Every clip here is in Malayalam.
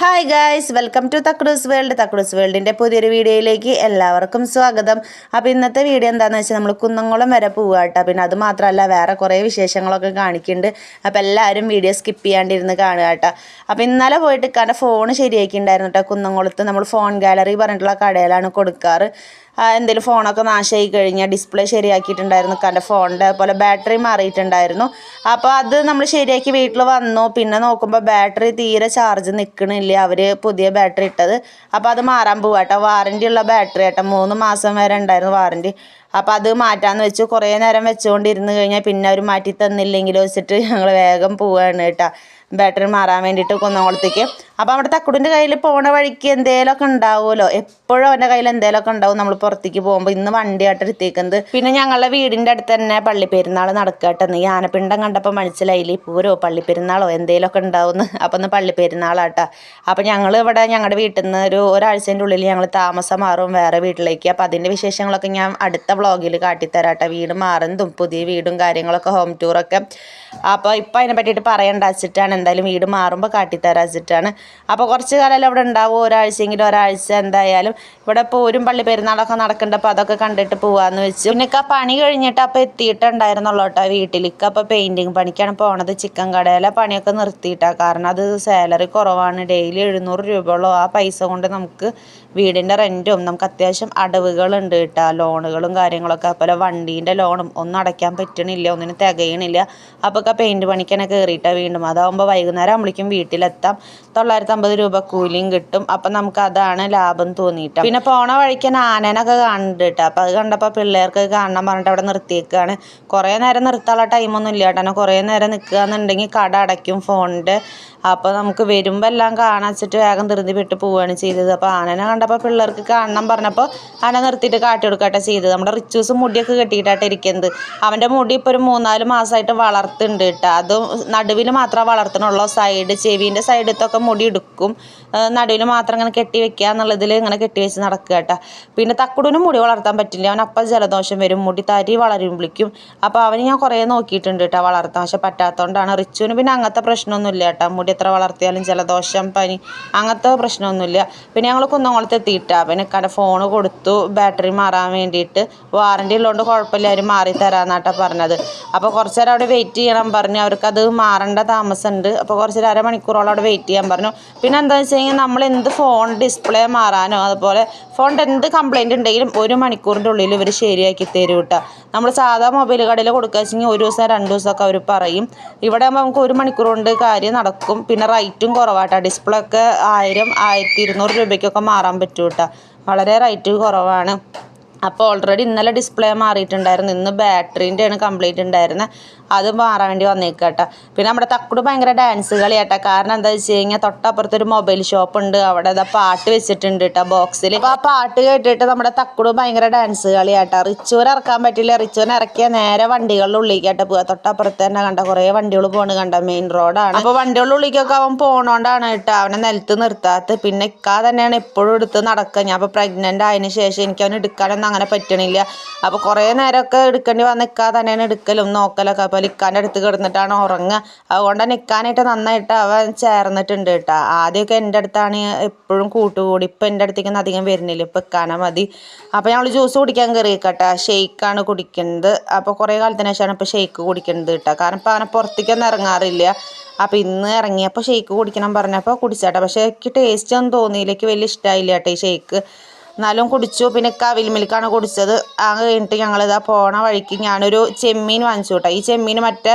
Hi guys welcome to Thakrus world Thakrus വേൾഡിന്റെ പുതിയൊരു വീഡിയോയിലേക്ക് എല്ലാവർക്കും സ്വാഗതം. അപ്പോൾ ഇന്നത്തെ വീഡിയോ എന്താണെന്ന് വെച്ചാൽ നമ്മൾ കുന്നംകുളം വരെ പോവുക കേട്ടോ പിന്നെ അത് മാത്രമല്ല വേറെ കുറേ വിശേഷങ്ങളൊക്കെ കാണിക്കുന്നുണ്ട് അപ്പോൾ എല്ലാവരും വീഡിയോ സ്കിപ്പ് ചെയ്യാണ്ടിരുന്ന് കാണുക കേട്ടോ അപ്പോൾ ഇന്നലെ പോയിട്ട് കാരണം ഫോൺ ശരിയാക്കിയിട്ടുണ്ടായിരുന്നു കേട്ടോ കുന്നംകുളത്ത്. നമ്മൾ ഫോൺ ഗാലറി പറഞ്ഞിട്ടുള്ള കടയിലാണ് കൊടുക്കാറ്. എന്തെങ്കിലും ഫോണൊക്കെ നാശമായി കഴിഞ്ഞാൽ ഡിസ്പ്ലേ ശരിയാക്കിയിട്ടുണ്ടായിരുന്നു. എന്റെ ഫോണിന്റെ അതുപോലെ ബാറ്ററി മാറിയിട്ടുണ്ടായിരുന്നു. അപ്പോൾ അത് നമ്മൾ ശരിയാക്കി വീട്ടിൽ വന്നു. പിന്നെ നോക്കുമ്പോൾ ബാറ്ററി തീരെ ചാർജ് നിൽക്കണില്ല അവർ പുതിയ ബാറ്ററി ഇട്ടത്. അപ്പോൾ അത് മാറാൻ പോവാട്ടോ വാറന്റി ഉള്ള ബാറ്ററി ആട്ടോ. മൂന്ന് മാസം വരെ ഉണ്ടായിരുന്നു വാറന്റി അപ്പോൾ അത് മാറ്റാമെന്ന് വെച്ചു. കുറേ നേരം വെച്ചുകൊണ്ടിരുന്ന് കഴിഞ്ഞാൽ പിന്നെ അവർ മാറ്റി തന്നില്ലെങ്കിൽ വെച്ചിട്ട് ഞങ്ങൾ വേഗം പോവുകയാണ് കേട്ടോ. ബാറ്ററി മാറാൻ വേണ്ടിയിട്ട് കുന്നംകുളത്തേക്ക്. അപ്പോൾ അവിടെ തക്കുടിന്റെ കയ്യിൽ പോണ വഴിക്ക് എന്തേലൊക്കെ ഉണ്ടാവുമല്ലോ? എപ്പോഴും അവന്റെ കയ്യിൽ എന്തേലൊക്കെ ഉണ്ടാവും നമ്മൾ പുറത്തേക്ക് പോകുമ്പോൾ ഇന്ന് വണ്ടിയായിട്ട് എടുത്തേക്കുന്നത്. പിന്നെ ഞങ്ങളുടെ വീടിന്റെ അടുത്ത് തന്നെ പള്ളി പെരുന്നാൾ നടക്കട്ടെന്ന് ഈ ആനപ്പിണ്ടം കണ്ടപ്പോൾ മനസ്സിലായില്ലേ? പൂരോ പള്ളി പെരുന്നാളോ എന്തേലൊക്കെ ഉണ്ടാവുമെന്ന് അപ്പോൾ ഒന്ന് പള്ളി പെരുന്നാളാട്ടോ അപ്പോൾ ഞങ്ങൾ ഇവിടെ ഞങ്ങളുടെ വീട്ടിൽ നിന്ന് ഒരു ഒരാഴ്ചേന്റെ ഉള്ളിൽ ഞങ്ങൾ താമസം മാറും വേറെ വീട്ടിലേക്ക്. അപ്പോൾ അതിന്റെ വിശേഷങ്ങളൊക്കെ ഞാൻ അടുത്ത വ്ളോഗിൽ കാട്ടിത്തരാട്ടെ. വീട് മാറുന്നതും പുതിയ വീടും കാര്യങ്ങളൊക്കെ ഹോം ടൂറൊക്കെ. അപ്പോൾ ഇപ്പോൾ അതിനെ പറ്റിയിട്ട് പറയണ്ട വെച്ചിട്ടാണ് എന്തായാലും വീട് മാറുമ്പോൾ കാട്ടിത്തരാച്ചിട്ടാണ് അപ്പോൾ കുറച്ച് കാലം അവിടെ ഉണ്ടാവും. ഒരാഴ്ചയെങ്കിലും ഒരാഴ്ച എന്തായാലും ഇവിടെ പോരും പള്ളി പെരുന്നാളൊക്കെ നടക്കുന്നുണ്ട് അപ്പോൾ അതൊക്കെ കണ്ടിട്ട് പോവാന്ന് വെച്ചു. പിന്നെ ആ പണി കഴിഞ്ഞിട്ട് അപ്പോൾ എത്തിയിട്ടുണ്ടായിരുന്നുള്ളൂ കേട്ടോ വീട്ടിലേക്ക് അപ്പോൾ പെയിന്റിങ് പണിക്കാണ് പോണത് ചിക്കൻ കടയിലെ പണിയൊക്കെ നിർത്തിയിട്ടാണ് കാരണം അത് സാലറി കുറവാണ്. ഡെയിലി എഴുന്നൂറ് രൂപയോളം ആ പൈസ കൊണ്ട് നമുക്ക് വീടിന്റെ റെന്റും നമുക്ക് അത്യാവശ്യം അടവുകളുണ്ട് കേട്ടോ. ലോണുകളും കാര്യങ്ങളൊക്കെ. അതുപോലെ വണ്ടീന്റെ ലോണും ഒന്നും അടയ്ക്കാൻ പറ്റണില്ല. ഒന്നിനും തികയണില്ല. അപ്പോൾ ഒക്കെ പെയിന്റ് പണിക്കാനൊക്കെ കയറിയിട്ടാണ് വീണ്ടും. അതാകുമ്പോൾ വൈകുന്നേരം ആകുമ്പോഴേക്കും വീട്ടിലെത്താം. തൊള്ളായിരത്തി അമ്പത് രൂപ കൂലിയും കിട്ടും. അപ്പം നമുക്ക് അതാണ് ലാഭം തോന്നിയിട്ട്. പിന്നെ പോണ വഴിക്ക് ആനനൊക്കെ കാണുന്നുണ്ട് കേട്ടോ. അപ്പോൾ അത് കണ്ടപ്പോൾ പിള്ളേർക്ക് കാണണം പറഞ്ഞിട്ട് അവിടെ നിർത്തിയേക്കാണ്. കുറേ നേരം നിർത്താനുള്ള ടൈമൊന്നും ഇല്ല കേട്ടോ. കുറേ നേരം നിൽക്കുക എന്നുണ്ടെങ്കിൽ കട അടയ്ക്കും ഫോണിന്റെ അപ്പോൾ നമുക്ക് വരുമ്പോൾ എല്ലാം കാണാൻ വെച്ചിട്ട് വേഗം ധൃതി വിട്ട് പോവുകയാണ് ചെയ്തത്. അപ്പോൾ ആനനെ കണ്ടപ്പോൾ പിള്ളേർക്ക് കാണണം പറഞ്ഞപ്പോൾ ആന നിർത്തിയിട്ട് കാട്ടി കൊടുക്കട്ടെ ചെയ്തത്. നമ്മുടെ റിച്ചൂസ് മുടിയൊക്കെ കെട്ടിയിട്ടാണ് ഇരിക്കുന്നത്. അവന്റെ മുടി ഇപ്പോൾ ഒരു മൂന്നാൽ മാസമായിട്ട് വളർത്തുന്നുണ്ട് കേട്ടോ. അതും നടുവിൽ മാത്രമേ വളർത്തണുള്ളൂ സൈഡ് ചെവിന്റെ സൈഡത്തൊക്കെ മുടി എടുക്കും നടുവിൽ മാത്രം ഇങ്ങനെ കെട്ടി വെക്കുക എന്നുള്ളതിൽ ഇങ്ങനെ കെട്ടി വെച്ച് നടക്കുക കേട്ടോ. പിന്നെ തക്കുടിനും മുടി വളർത്താൻ പറ്റില്ല. അവൻ അപ്പം ജലദോഷം വരും മുടി തരി വിളിക്കും അപ്പോൾ അവന് ഞാൻ കുറേ നോക്കിയിട്ടുണ്ട് കേട്ടോ വളർത്താൻ. പക്ഷെ പറ്റാത്തതുകൊണ്ടാണ് റിച്ചുവിന് പിന്നെ അങ്ങനത്തെ പ്രശ്നമൊന്നുമില്ല കേട്ടോ. മുടി എത്ര വളർത്തിയാലും ജലദോഷം പനി അങ്ങനത്തെ പ്രശ്നമൊന്നുമില്ല. പിന്നെ ഞങ്ങൾ കുന്നംകുളത്ത് എത്തിയിട്ടാ. പിന്നെ കണ്ട ഫോൺ കൊടുത്തു. ബാറ്ററി മാറാൻ വേണ്ടിയിട്ട്. വാറന്റി ഉള്ളതുകൊണ്ട് കുഴപ്പമില്ല. അവർ മാറി തരാമെന്നാട്ടാ പറഞ്ഞത്. അപ്പോൾ കുറച്ച് നേരം അവിടെ വെയിറ്റ് ചെയ്യണം പറഞ്ഞ്. അവർക്കത് മാറേണ്ട താമസമുണ്ട്. അപ്പോൾ കുറച്ചൊരു അരമണിക്കൂറോളം അവിടെ വെയിറ്റ് ചെയ്യാൻ പറഞ്ഞു. പിന്നെ എന്താണെന്ന് വെച്ച് കഴിഞ്ഞാൽ നമ്മൾ എന്ത് ഫോൺ ഡിസ്പ്ലേ മാറാനോ അതുപോലെ ഫോണിന്റെ എന്ത് കംപ്ലൈന്റ് ഉണ്ടെങ്കിലും ഒരു മണിക്കൂറിന്റെ ഉള്ളിൽ ഇവർ ശരിയാക്കി തരും കേട്ടോ നമ്മൾ സാധാ മൊബൈൽ കടയിൽ കൊടുക്കുക ഒരു ദിവസം രണ്ട് ദിവസമൊക്കെ അവർ പറയും. ഇവിടെ ആകുമ്പോൾ നമുക്ക് ഒരു മണിക്കൂർ കൊണ്ട് കാര്യം നടക്കും. പിന്നെ റേറ്റും കുറവാട്ടോ. ഡിസ്പ്ലേ ഒക്കെ ആയിരം ആയിരത്തി ഇരുന്നൂറ് രൂപയ്ക്കൊക്കെ മാറാൻ പറ്റും കേട്ടോ വളരെ റൈറ്റ് കുറവാണ്. അപ്പോൾ ഓൾറെഡി ഇന്നലെ ഡിസ്പ്ലേ മാറിയിട്ടുണ്ടായിരുന്നു. ഇന്ന് ബാറ്ററീന്റെയാണ് കംപ്ലീറ്റ് ഉണ്ടായിരുന്നത് അത് മാറാൻ വേണ്ടി വന്നേക്കട്ടെ. പിന്നെ നമ്മുടെ തക്കുട് ഭയങ്കര ഡാൻസ് കളിയാട്ടെ. കാരണം എന്താ വെച്ച് കഴിഞ്ഞാൽ തൊട്ടപ്പുറത്ത് ഒരു മൊബൈൽ ഷോപ്പ് ഉണ്ട്. അവിടെ ഇതാ പാട്ട് വെച്ചിട്ടുണ്ട് കേട്ടോ ബോക്സിൽ അപ്പോൾ ആ പാട്ട് കേട്ടിട്ട് നമ്മുടെ തക്കുട് ഭയങ്കര ഡാൻസ് കളിയാട്ടോ. റിച്ചൂർ ഇറക്കാൻ പറ്റില്ല. റിച്ചൂർ ഇറക്കിയ നേരെ വണ്ടികളുടെ ഉള്ളിലേക്കാട്ട് പോവുക തൊട്ടപ്പുറത്ത് തന്നെ കണ്ട കുറേ വണ്ടികൾ പോണ് കണ്ട മെയിൻ റോഡാണ് അപ്പോൾ വണ്ടികളുടെ അവൻ പോണോണ്ടാണ് കേട്ടോ അവനെ നിലത്ത് നിർത്താത്ത പിന്നെ ഇക്കാ തന്നെയാണ് എപ്പോഴും എടുത്ത് നടക്കുക ഞാൻ അപ്പോൾ പ്രഗ്നന്റ് ആയതിനു ശേഷം എനിക്ക് അവൻ എടുക്കാനൊന്നും അങ്ങനെ പറ്റണില്ല. അപ്പോൾ കുറേ നേരമൊക്കെ എടുക്കേണ്ടി വന്ന് ഇക്കാ തന്നെയാണ് എടുക്കലും നോക്കലൊക്കെ. അപ്പോൾ ഇക്കാന്റെ അടുത്ത് കിടന്നിട്ടാണ് ഉറങ്ങുക. അതുകൊണ്ട് തന്നെ നന്നായിട്ട് അവൻ ചേർന്നിട്ടുണ്ട് കേട്ടോ. ആദ്യമൊക്കെ എന്റെ അടുത്താണ് എപ്പോഴും കൂട്ടുകൂടി. ഇപ്പം എന്റെ അടുത്തേക്ക് അധികം വരുന്നില്ല. ഇപ്പം ഇക്കാന മതി. അപ്പോൾ ഞങ്ങൾ ജ്യൂസ് കുടിക്കാൻ കയറി കേട്ടോ ഷെയ്ക്കാണ് കുടിക്കുന്നത്. അപ്പോൾ കുറേ കാലത്തിന് ശേഷമാണ് ഇപ്പോൾ ഷെയ്ക്ക് കുടിക്കുന്നത് കേട്ടോ. കാരണം ഇപ്പോൾ അങ്ങനെ പുറത്തേക്കൊന്നും ഇറങ്ങാറില്ല. അപ്പോൾ ഇന്ന് ഇറങ്ങിയപ്പോൾ ഷെയ്ക്ക് കുടിക്കണം പറഞ്ഞപ്പോൾ കുടിച്ചാട്ടോ. പക്ഷേ എനിക്ക് ടേസ്റ്റ് ഒന്നും തോന്നിയില്ല. എനിക്ക് വലിയ ഇഷ്ടമായില്ല കേട്ടോ ഈ ഷെയ്ക്ക്. എന്നാലും കുടിച്ചു. പിന്നെ കവിൽ മിൽക്കാണ് കുടിച്ചത്. ആ കഴിഞ്ഞിട്ട് ഞങ്ങളിതാ പോണ വഴിക്ക് ഞാനൊരു ചെമ്മീൻ വാങ്ങിച്ചു കേട്ടോ. ഈ ചെമ്മീൻ മറ്റേ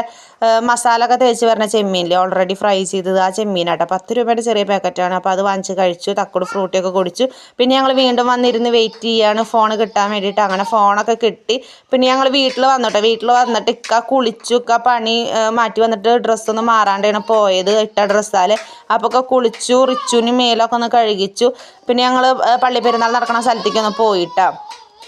മസാല തേച്ച് പറഞ്ഞ ചെമ്മീനില്ലേ? ഓൾറെഡി ഫ്രൈ ചെയ്തത് ആ ചെമ്മീനാട്ടോ. പത്ത് രൂപയുടെ ചെറിയ പാക്കറ്റാണ് അപ്പോൾ അത് വാങ്ങിച്ച് കഴിച്ചു തക്കോട് ഫ്രൂട്ടിയൊക്കെ കുടിച്ചു. പിന്നെ ഞങ്ങൾ വീണ്ടും വന്നിരുന്ന് വെയിറ്റ് ചെയ്യാണ്. ഫോൺ കിട്ടാൻ വേണ്ടിയിട്ട് അങ്ങനെ ഫോണൊക്കെ കിട്ടി. പിന്നെ ഞങ്ങൾ വീട്ടിൽ വന്നിട്ട്. വീട്ടിൽ വന്നിട്ട് ഇക്ക കുളിച്ചു ഇക്ക പണി മാറ്റി വന്നിട്ട് ഡ്രസ്സൊന്നും മാറാണ്ടാണ് പോയത്. ഇട്ട ഡ്രസ്സാൽ അപ്പോൾ ഒക്കെ കുളിച്ചു റിച്ചുവിന് മേലൊക്കെ ഒന്ന് കഴുകിച്ചു. പിന്നെ ഞങ്ങൾ പള്ളി പെരുന്നാൾ നടക്കുന്ന സ്ഥലത്തേക്കൊന്ന് പോയിട്ടാണ് പോയിട്ടാ.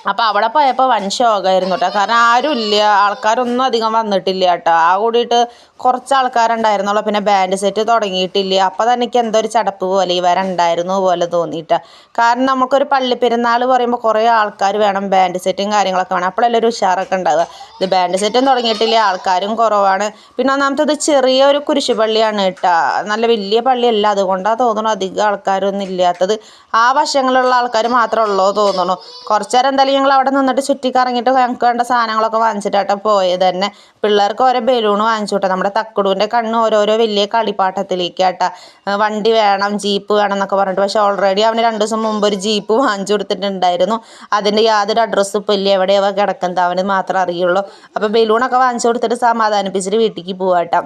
അപ്പോൾ അവിടെ പോയപ്പോൾ വൻ ശോകമായിരുന്നു കേട്ടോ കാരണം ആരും ഇല്ല ആൾക്കാരൊന്നും അധികം വന്നിട്ടില്ല കേട്ടോ ആ കൂടിയിട്ട് കുറച്ച് ആൾക്കാരുണ്ടായിരുന്നുള്ളൂ പിന്നെ ബാൻഡ് സെറ്റ് തുടങ്ങിയിട്ടില്ല. അപ്പോൾ തന്നെ എനിക്ക് എന്തോ ഒരു ചടപ്പ് പോലെ ഇവരുണ്ടായിരുന്നു പോലെ തോന്നിയിട്ട്. കാരണം നമുക്കൊരു പള്ളി പെരുന്നാൾ പറയുമ്പോൾ കുറേ ആൾക്കാർ വേണം ബാൻഡ് സെറ്റും കാര്യങ്ങളൊക്കെ വേണം. അപ്പോഴല്ലേ ഒരു ഉഷാറൊക്കെ ഉണ്ടാവുക. ഇത് ബാൻഡ് സെറ്റും തുടങ്ങിയിട്ടില്ല. ആൾക്കാരും കുറവാണ്. പിന്നെ ഒന്നാമത്തത് ചെറിയൊരു കുരിശുപള്ളിയാണ് കേട്ടോ നല്ല വലിയ പള്ളിയല്ല. അതുകൊണ്ടാണ് തോന്നുന്നു അധികം ആൾക്കാരൊന്നും ഇല്ലാത്തത്. ആ വശങ്ങളിലുള്ള ആൾക്കാർ മാത്രമേ ഉള്ളൂ തോന്നുന്നു കുറച്ച് നേരം എന്തായാലും ഞങ്ങൾ അവിടെ നിന്നിട്ട് ചുറ്റിക്കറങ്ങിയിട്ട് ഞങ്ങൾക്ക് വേണ്ട സാധനങ്ങളൊക്കെ വാങ്ങിച്ചിട്ടാട്ടോ പോയത് തന്നെ. പിള്ളേർക്ക് ഓരോ ബലൂൺ വാങ്ങിച്ചു കേട്ടോ നമ്മുടെ തക്കുടുവിന്റെ കണ്ണ് ഓരോരോ വലിയ കളിപ്പാട്ടത്തിലേക്ക് കളിപ്പാട്ടത്തിലേക്കാട്ടാ വണ്ടി വേണം ജീപ്പ് വേണം എന്നൊക്കെ പറഞ്ഞിട്ട്. പക്ഷെ ഓൾറെഡി അവന് രണ്ട് ദിവസം മുമ്പ് ഒരു ജീപ്പ് വാങ്ങിച്ചു കൊടുത്തിട്ടുണ്ടായിരുന്നു. അതിന്റെ യാതൊരു അഡ്രസ്സും ഇപ്പം ഇല്ല. എവിടെയാ കിടക്കുന്നത് അവന് മാത്രമേ അറിയുള്ളൂ. അപ്പോൾ ബലൂണൊക്കെ വാങ്ങിച്ചു കൊടുത്തിട്ട് സമാധാനിപ്പിച്ചിട്ട് വീട്ടിലേക്ക് പോവാട്ടോ.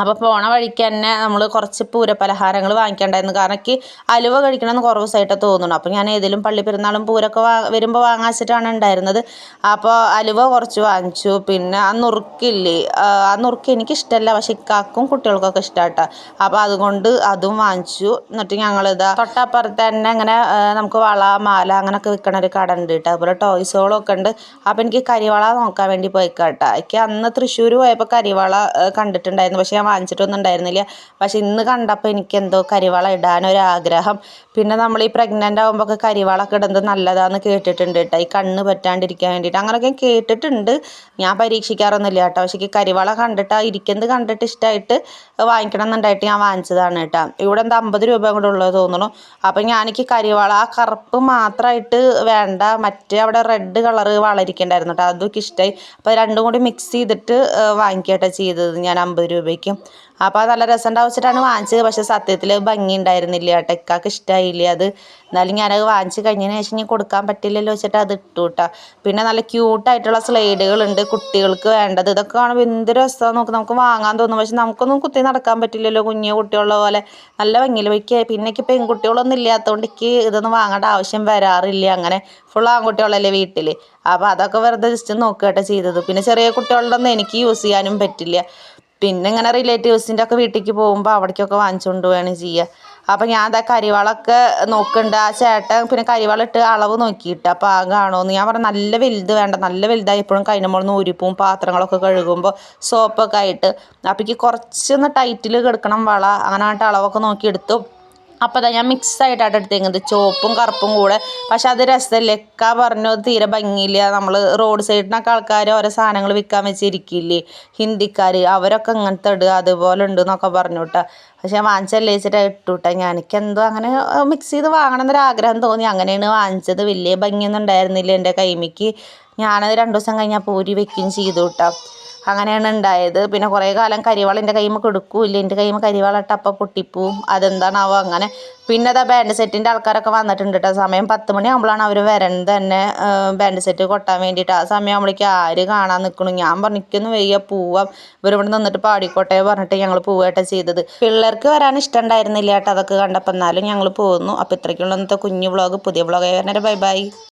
അപ്പോൾ പോണ വഴിക്ക് തന്നെ നമ്മൾ കുറച്ച് പൂരപ്പലഹാരങ്ങൾ വാങ്ങിക്കണ്ടായിരുന്നു. കാരണം എനിക്ക് അലുവ കഴിക്കണമെന്ന് കുറവ് ദിവസമായിട്ട് തോന്നുന്നു. അപ്പോൾ ഞാൻ ഏതെങ്കിലും പള്ളി പെരുന്നാളും പൂരൊക്കെ വാ വരുമ്പോൾ വാങ്ങാച്ചിട്ടാണ് ഉണ്ടായിരുന്നത്. അപ്പോൾ അലുവ കുറച്ച് വാങ്ങിച്ചു. പിന്നെ ആ നുറുക്കില്ലേ ആ നുറുക്ക് എനിക്കിഷ്ടമല്ല പക്ഷേ ഇക്കാക്കും കുട്ടികൾക്കൊക്കെ ഇഷ്ടമാട്ടോ അപ്പോൾ അതുകൊണ്ട് അതും വാങ്ങിച്ചു. എന്നിട്ട് ഞങ്ങളിതാ തൊട്ടപ്പുറത്ത് തന്നെ അങ്ങനെ നമുക്ക് വള മാല അങ്ങനെയൊക്കെ വിൽക്കണ ഒരു കട ഉണ്ട് കേട്ടോ. അതുപോലെ ടോയ്സുകളൊക്കെ ഉണ്ട്. അപ്പോൾ എനിക്ക് കരിവള നോക്കാൻ വേണ്ടി പോയിക്കാട്ടോ. എനിക്ക് അന്ന് തൃശ്ശൂർ പോയപ്പോൾ കരിവള കണ്ടിട്ടുണ്ടായിരുന്നു. പക്ഷേ ഞാൻ വാങ്ങിച്ചിട്ടൊന്നും ഉണ്ടായിരുന്നില്ല. പക്ഷെ ഇന്ന് കണ്ടപ്പോൾ എനിക്ക് എന്തോ കരിവാള ഇടാനൊരാഗ്രഹം. പിന്നെ നമ്മൾ ഈ പ്രഗ്നന്റ് ആകുമ്പോൾ കരിവാളൊക്കെ ഇടുന്നത് നല്ലതാണെന്ന് കേട്ടിട്ടുണ്ട് കേട്ടോ. ഈ കണ്ണ് പറ്റാണ്ടിരിക്കാൻ വേണ്ടിയിട്ട്. അങ്ങനെയൊക്കെ കേട്ടിട്ടുണ്ട്. ഞാൻ പരീക്ഷിക്കാറൊന്നുമില്ല കേട്ടോ. പക്ഷേ ഈ കരിവാള കണ്ടിട്ട് ഇരിക്കുന്നത് കണ്ടിട്ട് ഇഷ്ടമായിട്ട് വാങ്ങിക്കണം എന്നുണ്ടായിട്ട് ഞാൻ വാങ്ങിച്ചതാണ് കേട്ടോ. ഇവിടെ എന്താ അമ്പത് രൂപ കൂടെ ഉള്ളത് തോന്നുന്നു. അപ്പം ഞാനെനിക്ക് കരിവാള ആ കറുപ്പ് മാത്രമായിട്ട് വേണ്ട. മറ്റേ അവിടെ റെഡ് കളറ് വളരിക്കണ്ടായിരുന്നു കേട്ടോ. അതൊക്കെ ഇഷ്ടമായി അപ്പോൾ രണ്ടും കൂടി മിക്സ് ചെയ്തിട്ട് വാങ്ങിക്കട്ടെ ചെയ്തത് ഞാൻ അമ്പത് രൂപയ്ക്ക്. അപ്പോൾ അത് നല്ല രസം ഉണ്ടാവിച്ചിട്ടാണ് വാങ്ങിച്ചത്. പക്ഷേ സത്യത്തിൽ ഭംഗി ഉണ്ടായിരുന്നില്ല. കേട്ടോ ഇക്കാക്ക് ഇഷ്ടമായില്ല അത്? എന്നാലും ഞാനത് വാങ്ങിച്ച് കഴിഞ്ഞതിന് ശേഷം ഇനി കൊടുക്കാൻ പറ്റില്ലല്ലോ വെച്ചിട്ട് അത് ഇട്ടു കേട്ടോ പിന്നെ നല്ല ക്യൂട്ടായിട്ടുള്ള സ്ലൈഡുകളുണ്ട് കുട്ടികൾക്ക് വേണ്ടത്. ഇതൊക്കെ കാണുമ്പോൾ എന്ത് രസമാണ് നോക്ക്. നമുക്ക് വാങ്ങാൻ തോന്നും. പക്ഷെ നമുക്കൊന്നും കുത്തി നടക്കാൻ പറ്റില്ലല്ലോ. കുഞ്ഞു കുട്ടികളുടെ പോലെ നല്ല ഭംഗിയിൽ വയ്ക്കുക പിന്നെ എനിക്ക് പെൺകുട്ടികളൊന്നും ഇല്ലാത്തതുകൊണ്ട് എനിക്ക് ഇതൊന്നും വാങ്ങേണ്ട ആവശ്യം വരാറില്ല. അങ്ങനെ ഫുൾ ആൺകുട്ടികളല്ലേ വീട്ടിൽ അപ്പോൾ അതൊക്കെ വെറുതെ ജസ്റ്റ് നോക്കുകയാട്ടോ ചെയ്തത്. പിന്നെ ചെറിയ കുട്ടികളുടെ ഒന്നും എനിക്ക് യൂസ് ചെയ്യാനും പറ്റില്ല. പിന്നെ ഇങ്ങനെ റിലേറ്റീവ്സിന്റെ ഒക്കെ വീട്ടിലേക്ക് പോകുമ്പോൾ അവിടേക്കൊക്കെ വാങ്ങിച്ചുകൊണ്ട് പോവുകയാണ് ചെയ്യുക അപ്പം ഞാൻ അതാ കരിവാളൊക്കെ നോക്കുന്നുണ്ട് ആ ചേട്ടൻ പിന്നെ കരിവാളിട്ട് അളവ് നോക്കിയിട്ട്. അപ്പം ആകാണോ എന്ന് ഞാൻ പറഞ്ഞു നല്ല വലുത് വേണ്ട നല്ല വലുതായി എപ്പോഴും കഴിഞ്ഞ മുകളിൽ ഊരിപ്പൂവും പാത്രങ്ങളൊക്കെ കഴുകുമ്പോൾ സോപ്പൊക്കെ ആയിട്ട്. അപ്പോഴേക്ക് കുറച്ചൊന്ന് ടൈറ്റിൽ കിടക്കണം വള. അങ്ങനെ ആയിട്ട് അളവൊക്കെ നോക്കി എടുത്തു. അപ്പോൾ ഞാൻ മിക്സ് ആയിട്ടാണ് എടുത്തേക്കുന്നത്. ചുവപ്പും കറുപ്പും കൂടെ. പക്ഷെ അത് രസമല്ലേ എക്ക പറഞ്ഞു തീരെ ഭംഗിയില്ല. നമ്മൾ റോഡ് സൈഡിനൊക്കെ ആൾക്കാർ ഓരോ സാധനങ്ങൾ വിൽക്കാൻ വെച്ചിരിക്കില്ലേ? ഹിന്ദിക്കാർ അവരൊക്കെ ഇങ്ങനത്തെ ഇടുക അതുപോലെ ഉണ്ട് എന്നൊക്കെ പറഞ്ഞു കേട്ടോ പക്ഷെ വാങ്ങിച്ചല്ലേ വെച്ചിട്ട് ഞാൻ എന്തോ അങ്ങനെ മിക്സ് ചെയ്ത് വാങ്ങണം എന്നൊരു ആഗ്രഹം തോന്നി. അങ്ങനെയാണ് വാങ്ങിച്ചത്. വലിയ ഭംഗിയൊന്നും ഉണ്ടായിരുന്നില്ല എന്റെ കൈമിക്ക്. ഞാനത് രണ്ട് ദിവസം കഴിഞ്ഞാൽ പൂരി വെക്കുകയും ചെയ്തു കേട്ടോ അങ്ങനെയാണ് ഉണ്ടായത്. പിന്നെ കുറേ കാലം കരിവാൾ എന്റെ കയ്യിൽ കൊടുക്കൂല്ല. എന്റെ കയ്യിൽ കരിവാൾ ഇട്ട് അപ്പം പൊട്ടിപ്പോവും. അതെന്താണാവോ അങ്ങനെ. പിന്നെ അതാ ബാൻഡ് സെറ്റിന്റെ ആൾക്കാരൊക്കെ വന്നിട്ടുണ്ട് കേട്ടോ സമയം പത്ത് മണിയാകുമ്പോഴാണ് അവർ വരണത് തന്നെ ബാൻഡ് സെറ്റ് കൊട്ടാൻ വേണ്ടിയിട്ട്. ആ സമയമാകുമ്പോഴേക്കും ആര് കാണാൻ നിൽക്കണു ഞാൻ പറഞ്ഞിരിക്കുന്നു വയ്യ പോവാം. ഇവരിവിടെ നിന്നിട്ട് പാടിക്കോട്ടെ പറഞ്ഞിട്ട് ഞങ്ങൾ പോവുകയാട്ടോ ചെയ്തത്. പിള്ളേർക്ക് വരാൻ ഇഷ്ടം ഉണ്ടായിരുന്നില്ല കേട്ടോ അതൊക്കെ കണ്ടപ്പോൾ എന്നാലും ഞങ്ങൾ പോകുന്നു അപ്പോൾ ഇത്രയ്ക്കുള്ള ഇന്നത്തെ കുഞ്ഞു വ്ളോഗ് പുതിയ വ്ളോഗ് ആയി ബൈ ബൈ